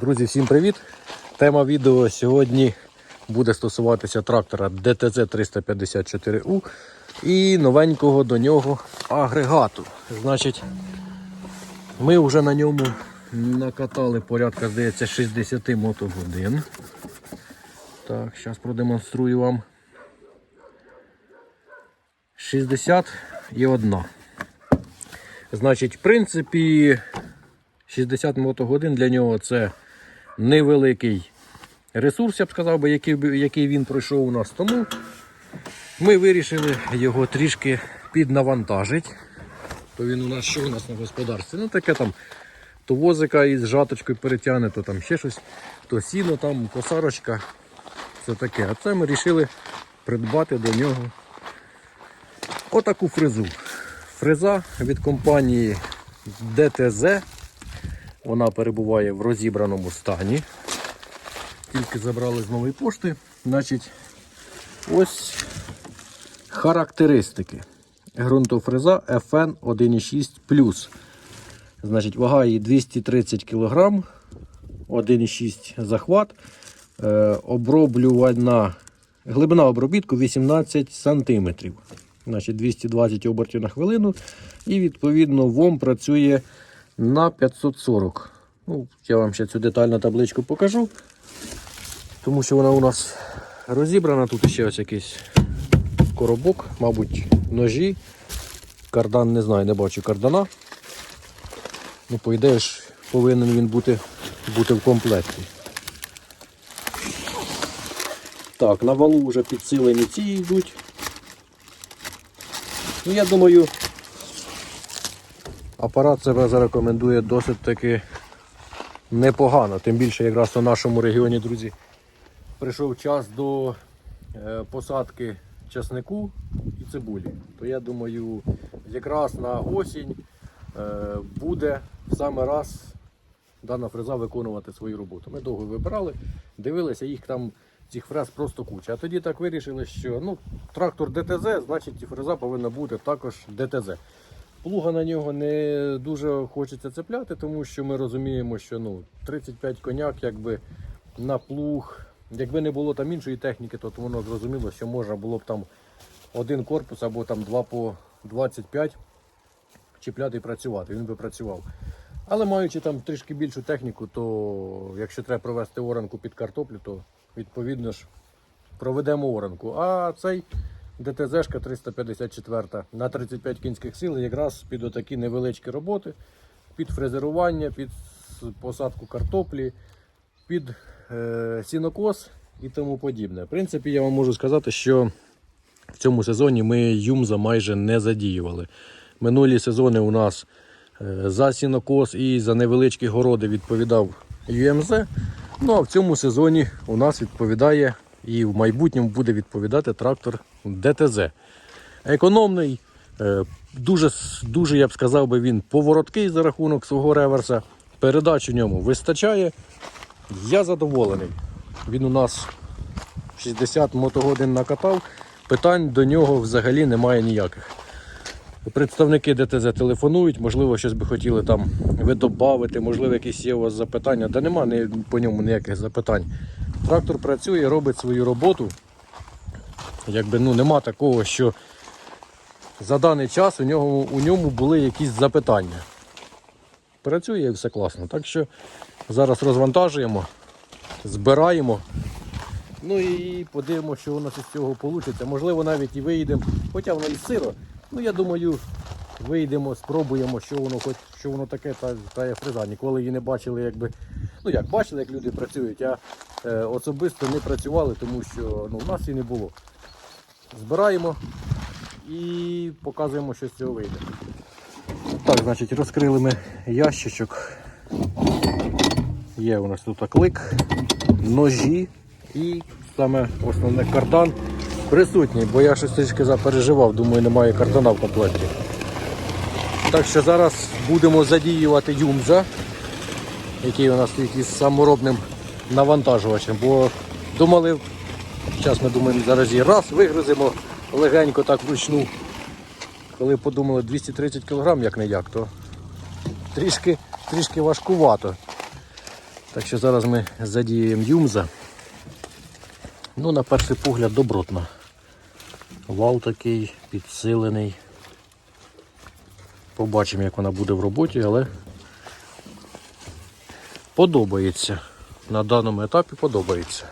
Друзі, всім привіт! Тема відео сьогодні буде стосуватися трактора DTZ 354U і новенького до нього агрегату. Значить, ми вже на ньому накатали порядка, здається, 60 мотогодин. Так, зараз продемонструю вам. 60 і одна. Значить, в принципі, 60 мотогодин для нього це невеликий ресурс, я б сказав, би, який, який він пройшов у нас. Тому ми вирішили його трішки піднавантажити. То він у нас що у нас на господарстві? Ну таке там то возика із жаточкою перетягне, то там ще щось, то сіно, там косарочка. Це таке. А це ми вирішили придбати до нього отаку фрезу. Фреза від компанії DTZ. Вона перебуває в розібраному стані. Тільки забрали з нової пошти. Значить, ось характеристики. Ґрунтофреза FN 1.6 Значить, вага її 230 кг, 1,6 захват. Е, оброблювальна глибина обробітку 18 см. Значить, 220 обертів на хвилину. І відповідно ВОМ працює на 540. Ну, я вам ще цю детальну табличку покажу. Тому що вона у нас розібрана. Тут ще ось якийсь коробок, мабуть, ножі. Кардан не знаю, не бачу кардана. Ну, по ідеї ж повинен він бути, бути в комплекті. Так, на валу вже підсилені ці йдуть. Ну, я думаю, апарат себе зарекомендує досить таки непогано. Тим більше якраз у нашому регіоні, друзі, прийшов час до е, посадки часнику і цибулі. То я думаю, якраз на осінь е, буде в саме раз дана фреза виконувати свою роботу. Ми довго вибирали, дивилися, їх там цих фрез просто куча. А тоді так вирішили, що ну, трактор ДТЗ, значить фреза повинна бути також ДТЗ. Плуга на нього не дуже хочеться цепляти, тому що ми розуміємо, що ну, 35 коняк, якби на плуг, якби не було там іншої техніки, то воно зрозуміло, що можна було б там один корпус або там два по 25 чіпляти і працювати. Він би працював. Але маючи там трішки більшу техніку, то якщо треба провести оранку під картоплю, то відповідно ж проведемо оранку. А цей ДТЗ-шка 354 на 35 кінських сил якраз під отакі невеличкі роботи, під фрезерування, під посадку картоплі, під е, сінокос і тому подібне. В принципі, я вам можу сказати, що в цьому сезоні ми Юмза майже не задіювали. Минулі сезони у нас е, за сінокос і за невеличкі городи відповідав UMZ. Ну а в цьому сезоні у нас відповідає і в майбутньому буде відповідати трактор ДТЗ. Економний, е, дуже, дуже, я б сказав, би він повороткий за рахунок свого реверса. Передач у ньому вистачає. Я задоволений. Він у нас 60 мотогодин накатав. Питань до нього взагалі немає ніяких. Представники ДТЗ телефонують, можливо, щось би хотіли там ви можливо, якісь є у вас запитання. Та нема по ньому ніяких запитань. Трактор працює, робить свою роботу. Якби ну нема такого, що за даний час у нього у ньому були якісь запитання. Працює і все класно. Так що зараз розвантажуємо, збираємо. Ну і подивимося, що у нас із цього вийде. Можливо, навіть і вийдемо, хоча воно і сиро. Ну я думаю, вийдемо, спробуємо, що воно хоч що воно таке, та, та є фреза. Ніколи її не бачили, якби. Ну як бачили, як люди працюють, а особисто не працювали, тому що ну, в нас і не було. Збираємо і показуємо, що з цього вийде. Так, значить, розкрили ми ящичок. Є у нас тут клик, ножі і саме основне кардан присутній, бо я щось трішки запереживав, думаю, немає кардана в комплекті. Так що зараз будемо задіювати юмза, який у нас стоїть із саморобним навантажувачем, бо думали, зараз ми думаємо, зараз її раз вигрузимо легенько так вручну. Коли подумали 230 кг як не як, то трішки, трішки важкувато. Так що зараз ми задіємо юмза. Ну, на перший погляд, добротно. Вал такий підсилений. Побачимо, як вона буде в роботі, але подобається. На даному етапі подобається.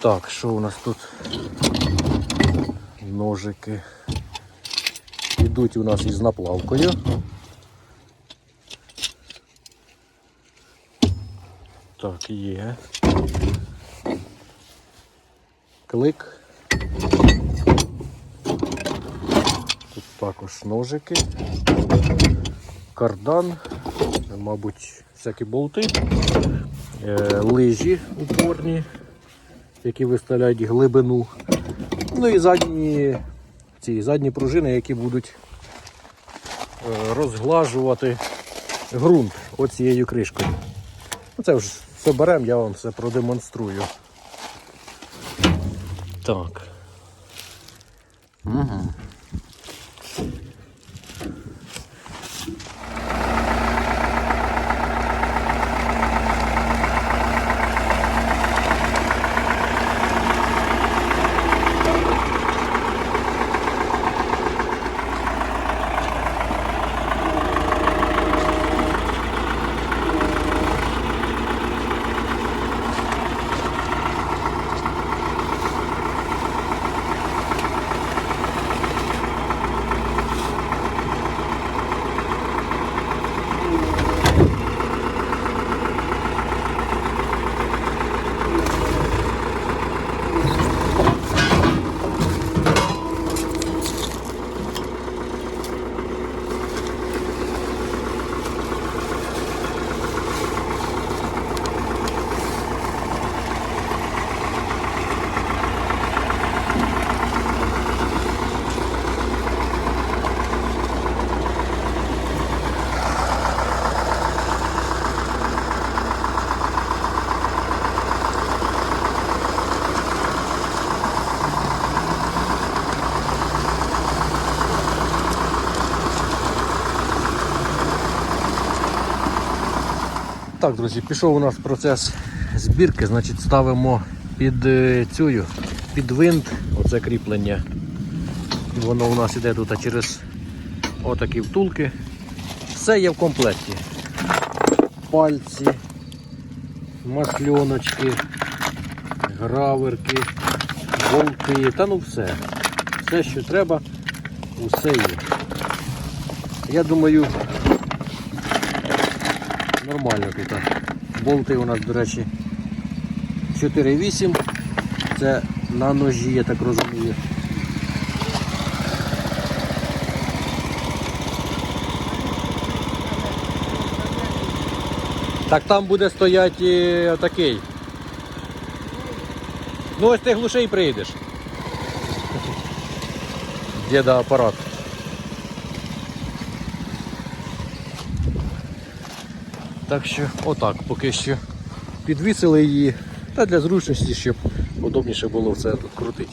Так, що у нас тут? Ножики. Ідуть у нас із наплавкою. Так, є. Клик. Тут також ножики. Кардан, мабуть, всякі болти, е, лижі упорні, які виставляють глибину. Ну і задні, ці задні пружини, які будуть е, розглажувати ґрунт оцією кришкою. Ну, Це вже все беремо, я вам все продемонструю. Так. Угу. Так, друзі, пішов у нас процес збірки, значить ставимо під е, цю, під винт, оце кріплення. Воно у нас іде тут через отакі втулки. Все є в комплекті. Пальці, масльоночки, граверки, болти, та ну все. Все, що треба, усе є. Я думаю, нормально тут. Болти у нас, до речі, 4,8. Це на ножі, я так розумію. Так там буде стояти такий. Ну ось ти глушей приїдеш. Діда апарат. Так що отак поки що підвісили її та для зручності, щоб удобніше було все тут крутити.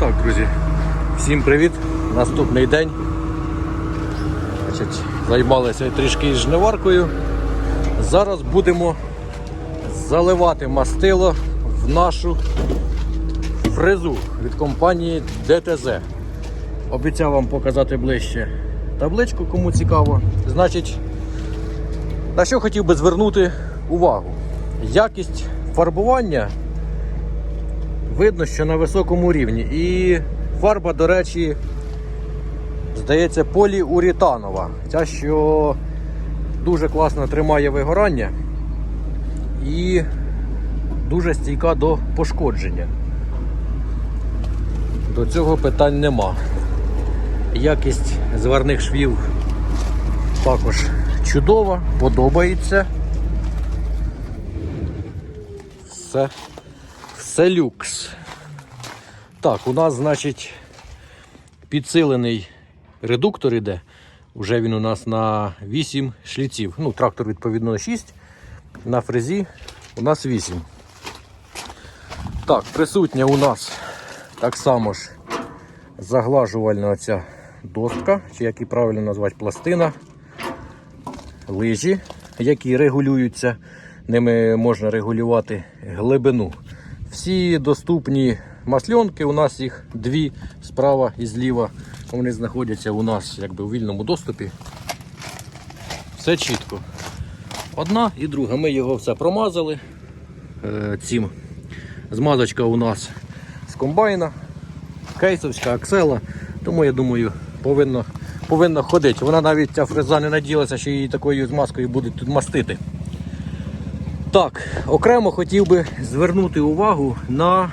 Так, друзі, всім привіт! Наступний день. Значить, Займалися трішки жниваркою. Зараз будемо заливати мастило в нашу фрезу від компанії ДТЗ. Обіцяв вам показати ближче табличку, кому цікаво. Значить, на що хотів би звернути увагу? Якість фарбування видно, що на високому рівні. І фарба, до речі, здається, поліуретанова. Ця, що дуже класно тримає вигорання і дуже стійка до пошкодження. До цього питань нема. Якість зварних швів також чудова, подобається. Все, все люкс. Так, у нас, значить, підсилений редуктор іде. Уже він у нас на 8 шліців. Ну, трактор, відповідно, 6. На фрезі у нас 8. Так, присутня у нас так само ж заглажувальна оця доска, чи як і правильно назвати пластина, лижі, які регулюються. Ними можна регулювати глибину. Всі доступні масльонки, у нас їх дві справа і зліва. Вони знаходяться у нас якби у вільному доступі. Все чітко. Одна і друга. Ми його все промазали. Е, цим. Змазочка у нас з комбайна, кейсовська, аксела. Тому я думаю, повинно, повинно ходити. Вона навіть ця фреза не наділася, що її такою змазкою будуть тут мастити. Так, окремо хотів би звернути увагу на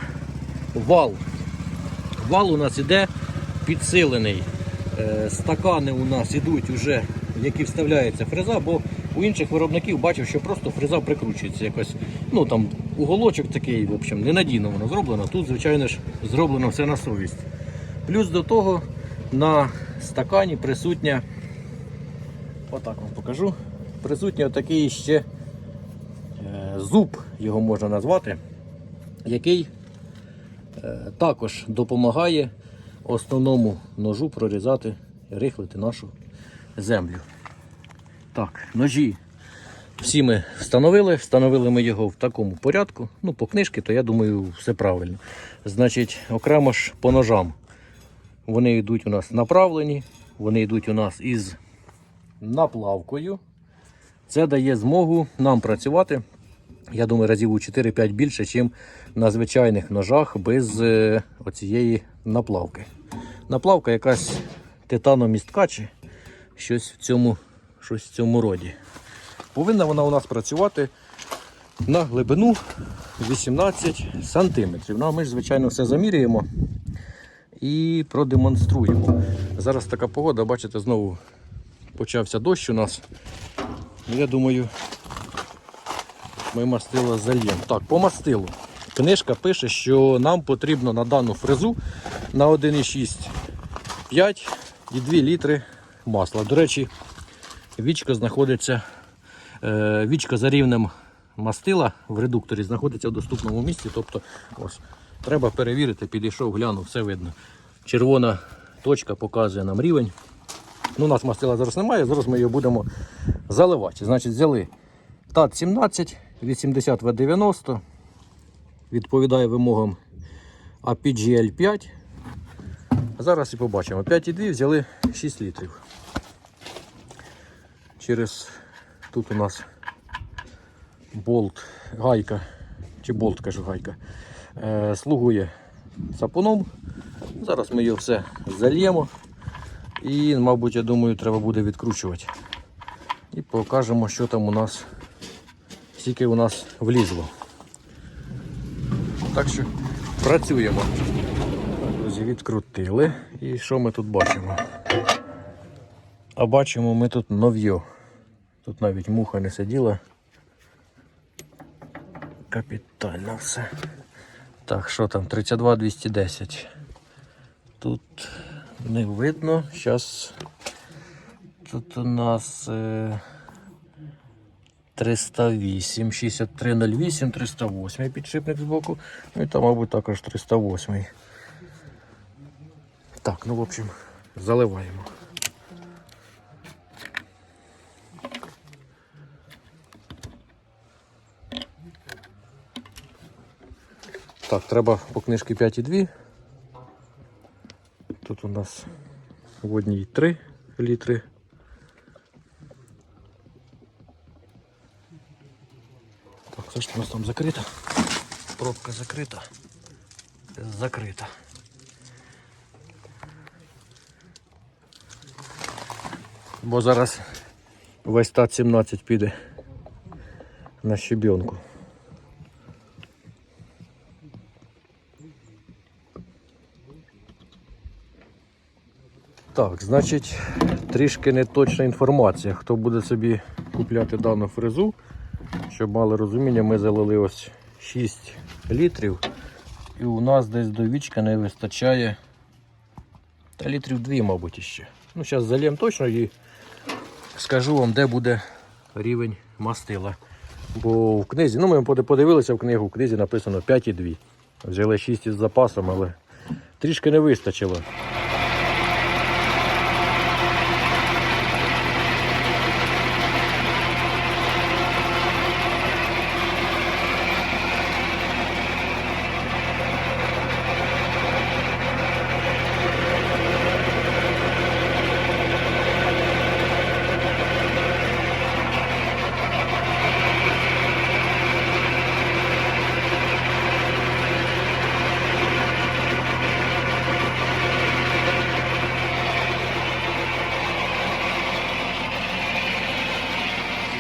вал. Вал у нас іде підсилений. Е, Стакани у нас ідуть вже, які вставляється фреза, бо у інших виробників бачив, що просто фреза прикручується якось. Ну там уголочок такий, в общем, ненадійно воно зроблено. Тут, звичайно ж, зроблено все на совість. Плюс до того на стакані присутня, отак вам покажу, присутній отакий ще е, зуб, його можна назвати, який також допомагає основному ножу прорізати, рихлити нашу землю. Так, ножі всі ми встановили. Встановили ми його в такому порядку. Ну, по книжці, то я думаю, все правильно. Значить, окремо ж по ножам. Вони йдуть у нас направлені, вони йдуть у нас із наплавкою. Це дає змогу нам працювати, я думаю, разів у 4-5 більше, ніж на звичайних ножах без е, оцієї наплавки. Наплавка якась титаномістка чи щось в цьому, щось в цьому роді. Повинна вона у нас працювати на глибину 18 см. Ну, а ми ж, звичайно, все замірюємо і продемонструємо. Зараз така погода, бачите, знову почався дощ у нас. Ну, Я думаю, ми мастило зальємо. Так, по мастилу. Книжка пише, що нам потрібно на дану фрезу на 1,6 5 і 2 літри масла. До речі, вічка знаходиться, е, вічка за рівнем мастила в редукторі знаходиться в доступному місці. Тобто, ось, треба перевірити, підійшов, глянув, все видно. Червона точка показує нам рівень. Ну, у нас мастила зараз немає, зараз ми його будемо заливати. Значить, взяли ТАТ 17, 80 в 90 відповідає вимогам APGL 5. Зараз і побачимо. 5,2 взяли 6 літрів. Через тут у нас болт, гайка, чи болт кажу гайка, е, слугує сапуном. Зараз ми його все зальємо і, мабуть, я думаю, треба буде відкручувати. І покажемо, що там у нас, скільки у нас влізло. Так що працюємо. Друзі, відкрутили. І що ми тут бачимо? А бачимо ми тут нов'ю. Тут навіть муха не сиділа. Капітально все. Так, що там? 32 210. Тут не видно. Зараз тут у нас е, 308, 6308, 308 підшипник з боку. Ну і там, мабуть, також 308. Так, ну в общем, заливаємо. Так, треба по книжці 5,2. Тут у нас водній одній 3 літри. У нас там закрита. Пробка закрита. Закрита. Бо зараз весь тат 17 піде на щебенку. Так, значить, трішки неточна інформація. Хто буде собі купляти дану фрезу, щоб мали розуміння, ми залили ось 6 літрів. І у нас десь до вічка не вистачає та літрів 2, мабуть, іще. Ну, зараз зальємо точно і скажу вам, де буде рівень мастила. Бо в книзі, ну ми подивилися в книгу, в книзі написано 5,2. Взяли 6 із запасом, але трішки не вистачило.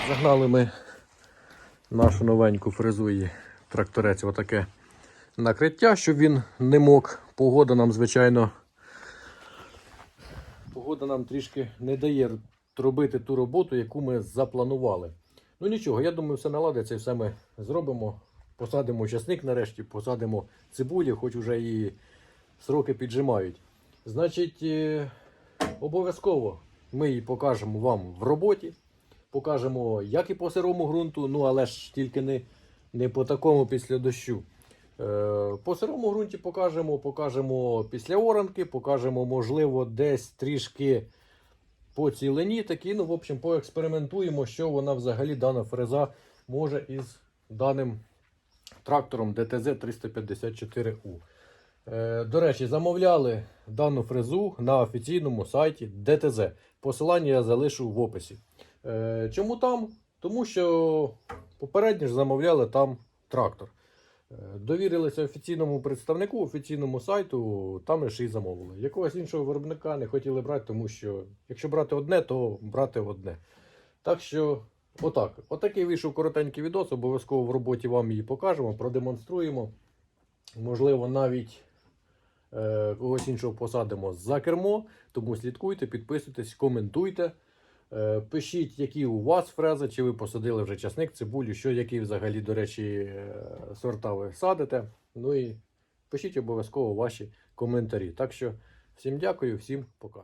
Загнали ми нашу новеньку фрезу і тракторець отаке накриття, щоб він не мог. Погода нам, звичайно, погода нам трішки не дає робити ту роботу, яку ми запланували. Ну нічого, я думаю, все наладиться і все ми зробимо. Посадимо часник нарешті, посадимо цибулі, хоч вже і сроки піджимають. Значить, е, обов'язково ми її покажемо вам в роботі. Покажемо, як і по сирому ґрунту, ну але ж тільки не, не по такому після дощу. Е, по сирому ґрунті покажемо, покажемо після оранки, покажемо, можливо, десь трішки по цілині такі. Ну, в общем, поекспериментуємо, що вона взагалі дана фреза може із даним трактором DTZ 354U. Е, До речі, замовляли дану фрезу на офіційному сайті DTZ. Посилання я залишу в описі. Е, Чому там? Тому що попередньо ж замовляли там трактор. Е, Довірилися офіційному представнику, офіційному сайту, там ж і замовили. Якогось іншого виробника не хотіли брати, тому що якщо брати одне, то брати одне. Так що, отак. Отакий вийшов коротенький відос. Обов'язково в роботі вам її покажемо, продемонструємо. Можливо, навіть е, когось іншого посадимо за кермо. Тому слідкуйте, підписуйтесь, коментуйте. Е, Пишіть, які у вас фрези, чи ви посадили вже часник, цибулю, що які взагалі, до речі, е, сорта ви садите. Ну і пишіть обов'язково ваші коментарі. Так що всім дякую, всім пока.